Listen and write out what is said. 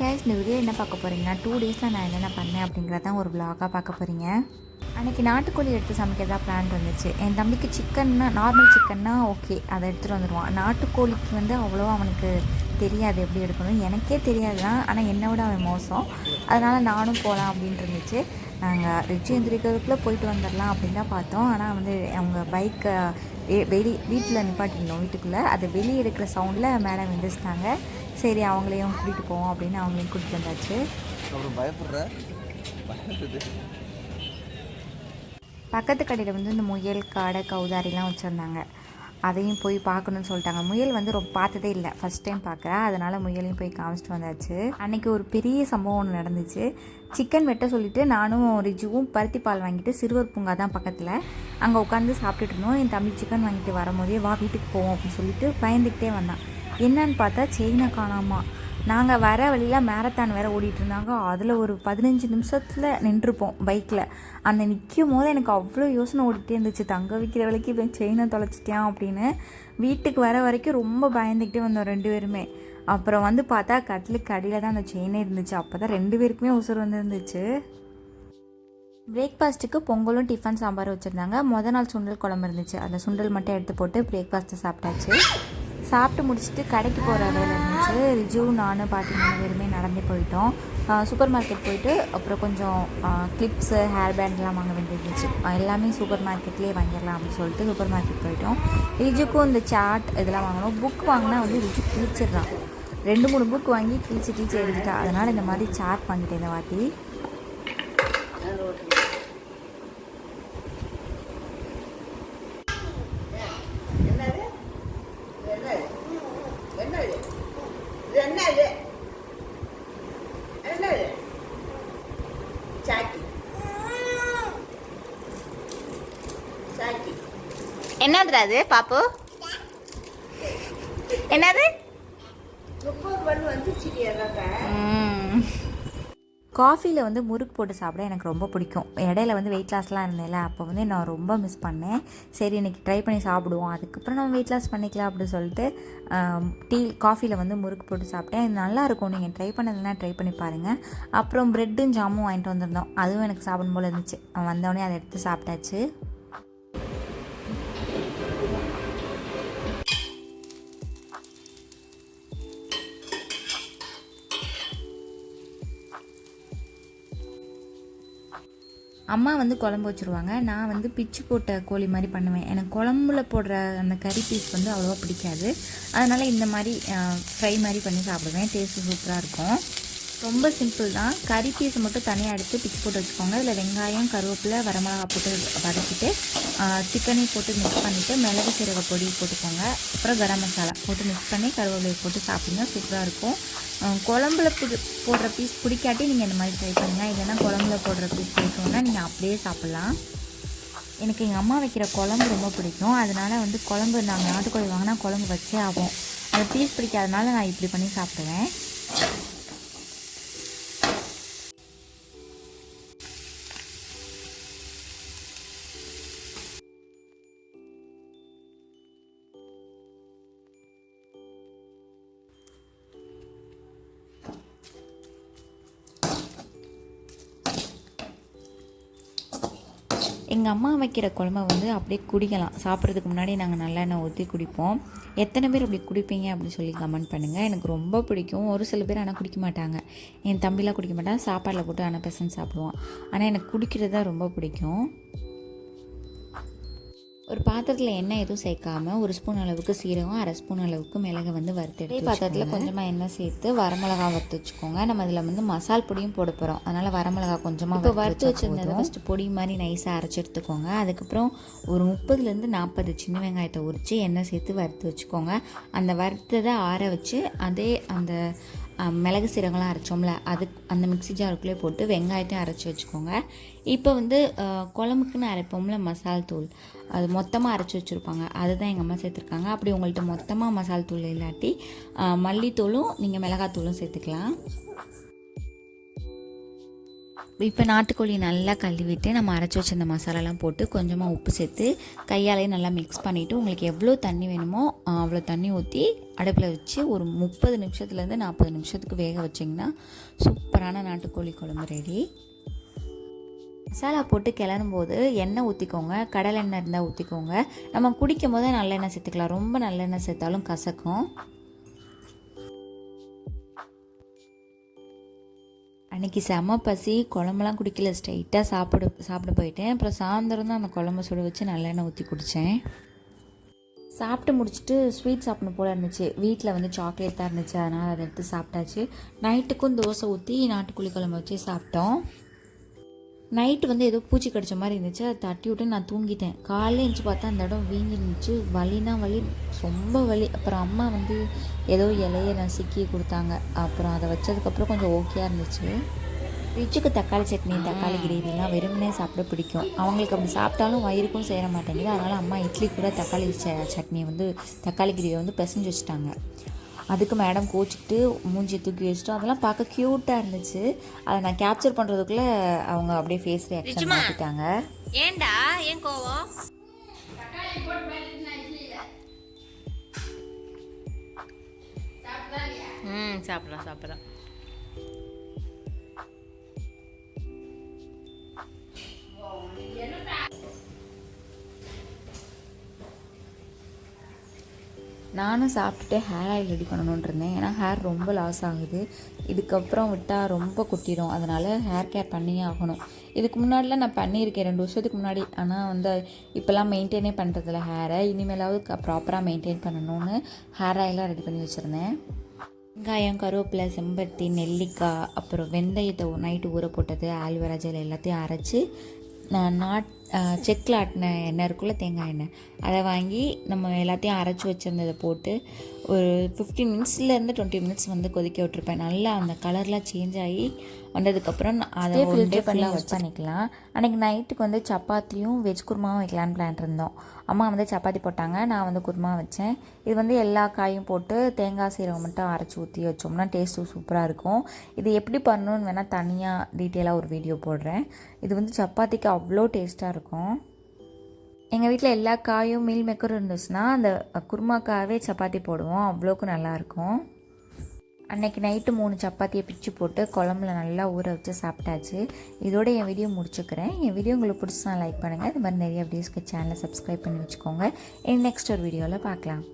Case இந்த video என்ன பார்க்க போகிறீங்கன்னா டூ டேஸில் நான் என்னென்ன பண்ணேன் அப்படிங்கிறதான் ஒரு vlog-ஆ பார்க்க போகிறீங்க அன்றைக்கி நாட்டுக்கோழி எடுத்து சமைக்கிறதா பிளான் இருந்துச்சு. என் தம்பிக்கு சிக்கன்னா நார்மல் சிக்கன்னா ஓகே அதை எடுத்துகிட்டு வந்துடுவான் நாட்டுக்கோழிக்கு வந்து அவ்வளோ அவனுக்கு தெரியாது எப்படி எடுக்கணும் எனக்கே தெரியாது தான் ஆனால் என்னை விட அவன் மோசம். அதனால் நானும் போகலாம் அப்படின்ட்டு இருந்துச்சு. நாங்கள் ரிச்சு எந்திரிக்கிறதுக்குள்ளே போயிட்டு வந்துடலாம் அப்படின்னு தான் பார்த்தோம். ஆனால் வந்து அவங்க பைக்கை வெளி வீட்டில் நிப்பாட்டிருந்தோம் வீட்டுக்குள்ளே. அதை வெளியே எடுக்கிற சவுண்டில் மேடம் எந்திரிச்சிட்டாங்க. சரி அவங்களையும் கூட்டிகிட்டு போவோம் அப்படின்னு அவங்களையும் கூட்டிகிட்டு வந்தாச்சு. அப்புறம் பயப்படுற? பக்கத்து கடையில் வந்து இந்த முயல் காடை கௌதாரிலாம் வச்சுருந்தாங்க. அதையும் போய் பார்க்கணும்னு சொல்லிட்டாங்க. முயல் வந்து ரொம்ப பார்த்ததே இல்லை. ஃபஸ்ட் டைம் பார்க்குறேன் அதனால் முயலையும் போய் காமிச்சிட்டு வந்தாச்சு. அன்றைக்கி ஒரு பெரிய சம்பவம் ஒன்று நடந்துச்சு. சிக்கன் வெட்ட சொல்லிவிட்டு நானும் ரிஜுவும் பருத்தி பால் வாங்கிட்டு சிறுவர் பூங்கா தான் பக்கத்தில். அங்கே உட்காந்து சாப்பிட்டுட்டு இருந்தோம். என் தம்பி சிக்கன் வாங்கிட்டு வரும்போதே வா வீட்டுக்கு போவோம் அப்படின்னு சொல்லிட்டு பயந்துக்கிட்டே வந்தான். என்னன்னு பார்த்தா செயினை காணாமா. நாங்கள் வர வழியில் மேரத்தான் வேறு ஓடிட்டுருந்தாங்க. அதில் ஒரு பதினஞ்சு நிமிஷத்தில் நின்றுருப்போம் பைக்கில் அந்த நிற்கும் போது எனக்கு அவ்வளோ யோசனை ஓடிட்டே இருந்துச்சு. தங்க விற்கிற விலைக்கு இப்போ செயினை தொலைச்சிட்டேன் அப்படின்னு. வீட்டுக்கு வர வரைக்கும் ரொம்ப பயந்துக்கிட்டே வந்தோம் ரெண்டு பேருமே. அப்புறம் வந்து பார்த்தா கட்டிலுக்கு அடியில் தான் அந்த செயினே இருந்துச்சு. அப்போ தான் ரெண்டு பேருக்குமே உசுர் வந்துருந்துச்சு பிரேக்ஃபாஸ்ட்டுக்கு பொங்கலும் டிஃபன் சாம்பார் வச்சுருந்தாங்க. முத நாள் சுண்டல் குழம்பு இருந்துச்சு. அதில் சுண்டல் மட்டும் எடுத்து போட்டு பிரேக்ஃபாஸ்ட்டை சாப்பிட்டாச்சு. சாப்பிட்டு முடிச்சுட்டு கடைக்கு போகிற வேலை இருந்துச்சு. ரிஜு நானும் பாட்டி மூணு பேருமே நடந்து போயிட்டோம். சூப்பர் மார்க்கெட் போயிட்டு அப்புறம் கொஞ்சம் கிளிப்ஸு ஹேர் பேண்ட்லாம் வாங்க வேண்டியிருந்துச்சு எல்லாமே சூப்பர் மார்க்கெட்லேயே வாங்கிடலாம் அப்படின்னு சொல்லிட்டு சூப்பர் மார்க்கெட் போயிட்டோம். ரிஜுக்கும் இந்த சாட் இதெல்லாம் வாங்கணும். புக் வாங்கினா வந்து ரிஜு கிழிச்சிடுறான். ரெண்டு மூணு புக் வாங்கி கிழிச்சு கிழிச்சு எழுதிட்டா. அதனால் இந்த மாதிரி சாட் வாங்கிட்டேன் இந்த வாட்டி. என்னதுடா அது பாப்பு? என்னது? காஃபியில் வந்து முறுக்கு போட்டு சாப்பிட எனக்கு ரொம்ப பிடிக்கும். இடையில வந்து வெயிட் லாஸ்லாம் இருந்தேன்ல அப்போ வந்து நான் ரொம்ப மிஸ் பண்ணேன். சரி இன்றைக்கி ட்ரை பண்ணி சாப்பிடுவோம். அதுக்கப்புறம் நம்ம வெயிட் லாஸ் பண்ணிக்கலாம் அப்படின்னு சொல்லிட்டு டீ காஃபியில் வந்து முறுக்கு போட்டு சாப்பிட்டேன். இது நல்லாயிருக்கும் நீங்கள் ட்ரை பண்ணதுன்னா ட்ரை பண்ணி பாருங்கள் அப்புறம் ப்ரெட்டும் ஜாமும் வாங்கிட்டு வந்திருந்தோம். அதுவும் எனக்கு சாப்பிடும் போல் இருந்துச்சு. வந்தோடனே அதை எடுத்து சாப்பிட்டாச்சு. அம்மா வந்து குழம்பு வச்சுருவாங்க. நான் வந்து பிச்சு போட்ட கோழி மாதிரி பண்ணுவேன். எனக்கு குழம்புல போடுற அந்த கறி பீஸ் வந்து அவ்வளோவா பிடிக்காது. அதனால் இந்த மாதிரி ஃப்ரை மாதிரி பண்ணி சாப்பிடுவேன். டேஸ்ட்டு சூப்பராக இருக்கும். ரொம்ப சிம்பிள் தான். கறி பீஸை மட்டும் தனியாக எடுத்து பிச்சு போட்டு வச்சுக்கோங்க. இதில் வெங்காயம் கருவேப்பிலை வரமிளகா போட்டு வதக்கிட்டு சிக்கனையும் போட்டு மிக்ஸ் பண்ணிவிட்டு மிளகு சீரக பொடி போட்டுக்கோங்க. அப்புறம் கரம் மசாலா போட்டு மிக்ஸ் பண்ணி கருவேப்பிலை போட்டு சாப்பிடுங்க. சூப்பராக இருக்கும். குழம்புல புது போடுற பீஸ் பிடிக்காட்டி நீங்கள் இந்த மாதிரி ட்ரை பண்ணுங்கள் இல்லைன்னா குழம்புல போடுற பீஸ் பிடிக்கும்னா நீங்கள் அப்படியே சாப்பிட்லாம். எனக்கு எங்கள் அம்மா வைக்கிற குழம்பு ரொம்ப பிடிக்கும். அதனால வந்து குழம்பு நாங்கள் நாட்டுக்கோழி வாங்கினா குழம்பு வச்சே ஆகும். அந்த பீஸ் பிடிக்காதனால நான் இப்படி பண்ணி சாப்பிடுவேன். எங்கள் அம்மா வைக்கிற குழம்ப வந்து அப்படியே குடிக்கலாம். சாப்பிட்றதுக்கு முன்னாடி நாங்கள் நல்லெண்ணெய் ஊற்றி குடிப்போம். எத்தனை பேர் அப்படி குடிப்பீங்க அப்படின்னு சொல்லி கமெண்ட் பண்ணுங்கள் எனக்கு ரொம்ப பிடிக்கும். ஒரு சில பேர் ஆனால் குடிக்க மாட்டாங்க. என் தம்பிலாம் குடிக்க மாட்டான். சாப்பாடில் போட்டு ஆனால் பெசன் சாப்பிடுவான். ஆனால் எனக்கு குடிக்கிறது தான் ரொம்ப பிடிக்கும். ஒரு பாத்திரத்தில் எண்ணெய் எதுவும் சேர்க்காம ஒரு ஸ்பூன் அளவுக்கு சீரகம் அரை ஸ்பூன் அளவுக்கு மிளகை வந்து வறுத்து எடுத்து பாத்திரத்தில் கொஞ்சமாக எண்ணெய் சேர்த்து வரமிளகா வறுத்து வச்சுக்கோங்க. நம்ம இதில் வந்து மசால் பொடியும் போட போகிறோம் அதனால் வரமிளகா கொஞ்சமாக இப்போ வறுத்து வச்சிருந்ததை ஃபஸ்ட்டு பொடி மாதிரி நைஸாக அரைச்சி எடுத்துக்கோங்க. அதுக்கப்புறம் ஒரு முப்பதுலேருந்து நாற்பது சின்ன வெங்காயத்தை உரித்து எண்ணெய் சேர்த்து வறுத்து வச்சுக்கோங்க. அந்த வறுத்ததை ஆற வச்சு அதே அந்த மிளகு சீரகம்லாம் அரைச்சோம்ல அது அந்த மிக்ஸி ஜாருக்குள்ளே போட்டு வெங்காயத்தையும் அரைச்சி வச்சுக்கோங்க. இப்போ வந்து குழம்புக்குன்னு அரைப்போம்ல மசால் தூள். அது மொத்தமாக அரைச்சி வச்சுருப்பாங்க. அதுதான் எங்கள் அம்மா சேர்த்துருக்காங்க. அப்படி உங்கள்கிட்ட மொத்தமாக மசால் தூள் இல்லாட்டி மல்லித்தூளும் நீங்கள் மிளகாத்தூளும் சேர்த்துக்கலாம். இப்போ நாட்டுக்கோழி நல்லா கழுவிட்டு நம்ம அரைச்சி வச்சிருந்த மசாலாலாம் போட்டு கொஞ்சமாக உப்பு சேர்த்து கையாலே நல்லா மிக்ஸ் பண்ணிவிட்டு உங்களுக்கு எவ்வளோ தண்ணி வேணுமோ அவ்வளோ தண்ணி ஊற்றி அடுப்பில் வச்சு ஒரு முப்பது நிமிஷத்துலேருந்து நாற்பது நிமிஷத்துக்கு வேக வச்சிங்கன்னா சூப்பரான நாட்டுக்கோழி குழம்பு ரெடி. மசாலா போட்டு கிளறும் போது எண்ணெய் ஊற்றிக்கோங்க கடலை எண்ணெய் இருந்தால் ஊற்றிக்கோங்க நம்ம குடிக்கும் போதே நல்லெண்ணெய் சேர்த்துக்கலாம். ரொம்ப நல்லெண்ணெய் சேர்த்தாலும் கசக்கும். அன்றைக்கி செம பசி. குழம்புலாம் குடிக்கல. ஸ்ட்ரைட்டாக சாப்பிட சாப்பிட போயிட்டேன். அப்புறம் சாயந்தரம் தான் அந்த குழம்பு சுட வச்சு நல்லெண்ணெய் ஊற்றி குடித்தேன் சாப்பிட்டு முடிச்சுட்டு ஸ்வீட் சாப்பிடணும் போல் இருந்துச்சு. வீட்டில் வந்து சாக்லேட் தான் இருந்துச்சு. அதனால் அதை எடுத்து சாப்பிட்டாச்சு. நைட்டுக்கும் தோசை ஊற்றி நாட்டுக்குழி குழம்பு வச்சு சாப்பிட்டோம். நைட்டு வந்து ஏதோ பூச்சி கடிச்ச மாதிரி இருந்துச்சு. அதை தட்டி விட்டு நான் தூங்கிட்டேன். காலையில் எழுந்து பார்த்தா அந்த இடம் வீங்கி இருந்துச்சு வலினா வலி ரொம்ப வலி. அப்புறம் அம்மா வந்து ஏதோ இலைய நசுக்கி கொடுத்தாங்க. அப்புறம் அதை வச்சதுக்கப்புறம் கொஞ்சம் ஓகேயாக இருந்துச்சு. ரிச்சுக்கு தக்காளி சட்னி தக்காளி கிரேவிலாம் வெறுமனே சாப்பிட பிடிக்கும். அவங்களுக்கு அப்படி சாப்பிட்டாலும் வயிறுக்கும் சேர மாட்டேங்குது. அதனால் அம்மா இட்லி கூட தக்காளி ச சட்னி வந்து தக்காளி கிரேவியை வந்து பிசைஞ்சு வச்சுட்டாங்க. அதுக்கு மேடம் கோச்சிக்கிட்டு மூஞ்சி தூக்கி வச்சுட்டு அதெல்லாம் பார்க்க க்யூட்டாக இருந்துச்சு. அதை நான் கேப்சர் பண்ணுறதுக்குள்ளே அவங்க அப்படியே ஃபேஸ் ரியாக்ஷன் மாற்றிட்டாங்க ஏன்டா? ஏன் கோவம்? ம் சாப்பிட்றேன் சாப்பிட்றேன் நானும் சாப்பிட்டுட்டு ஹேர் ஆயில் ரெடி பண்ணணும்னு இருந்தேன். ஏன்னா ஹேர் ரொம்ப லாஸ் ஆகுது. இதுக்கப்புறம் விட்டால் ரொம்ப கொட்டிடும். அதனால் ஹேர் கேர் பண்ணியே ஆகணும். இதுக்கு முன்னாடிலாம் நான் பண்ணியிருக்கேன். ரெண்டு வருஷத்துக்கு முன்னாடி. ஆனால் வந்து இப்போல்லாம் மெயின்டைனே பண்ணுறதில்ல ஹேரை இனிமேலாவது ப்ராப்பராக மெயின்டைன் பண்ணணும்னு ஹேர் ஆயிலாக ரெடி பண்ணி வச்சுருந்தேன். வெங்காயம் கருவேப்பிலை செம்பருத்தி நெல்லிக்காய் அப்புறம் வெந்தயத்தை நைட்டு ஊற போட்டது ஆல்வரா ஜெல் எல்லாத்தையும் அரைச்சி நான் நாட் செக்கில் ஆட்டின எண்ணெய் இருக்குல்ல தேங்காய் எண்ணெய். அதை வாங்கி நம்ம எல்லாத்தையும் அரைச்சி வச்சுருந்ததை போட்டு ஒரு ஃபிஃப்டீன் மினிட்ஸ்லேருந்து டுவெண்ட்டி மினிட்ஸ் வந்து கொதிக்க விட்டுருப்பேன். நல்லா அந்த கலர்லாம் சேஞ்ச் ஆகி வந்ததுக்கப்புறம் அதை ஃபில்டர் பண்ணி யூஸ் பண்ணிக்கலாம். அன்றைக்கி நைட்டுக்கு வந்து சப்பாத்தியும் வெஜ் குருமாவும் வைக்கலான்னு பிளான் இருந்தோம். அம்மா வந்து சப்பாத்தி போட்டாங்க நான் வந்து குருமா வச்சேன். இது வந்து எல்லா காயும் போட்டு தேங்காய் சீரகம் மட்டும் அரைச்சி ஊற்றி வச்சோம்னா டேஸ்ட்டும் சூப்பராக இருக்கும். இது எப்படி பண்ணணும்னு வேணால் தனியாக டீட்டெயிலாக ஒரு வீடியோ போடுறேன். இது வந்து சப்பாத்திக்கு அவ்வளோ டேஸ்ட்டாக இருக்கும் எங்கள் வீட்டில் எல்லா காயும் மீல் மேக்கரும் இருந்துச்சுன்னா அந்த குருமாக்காவே சப்பாத்தி போடுவோம். அவ்வளோக்கு நல்லாயிருக்கும் அன்னைக்கு நைட்டு மூணு சப்பாத்தியை பிச்சு போட்டு குழம்புல நல்லா ஊற வச்சு சாப்பிட்டாச்சு. இதோட என் வீடியோ முடிச்சுக்கிறேன். என் வீடியோ உங்களுக்கு பிடிச்சா லைக் பண்ணுங்கள் இது மாதிரி நிறைய வீடியோஸ்க்கு சேனலை சப்ஸ்கிரைப் பண்ணி வச்சுக்கோங்க. நெக்ஸ்ட் ஒரு வீடியோவில் பார்க்கலாம்.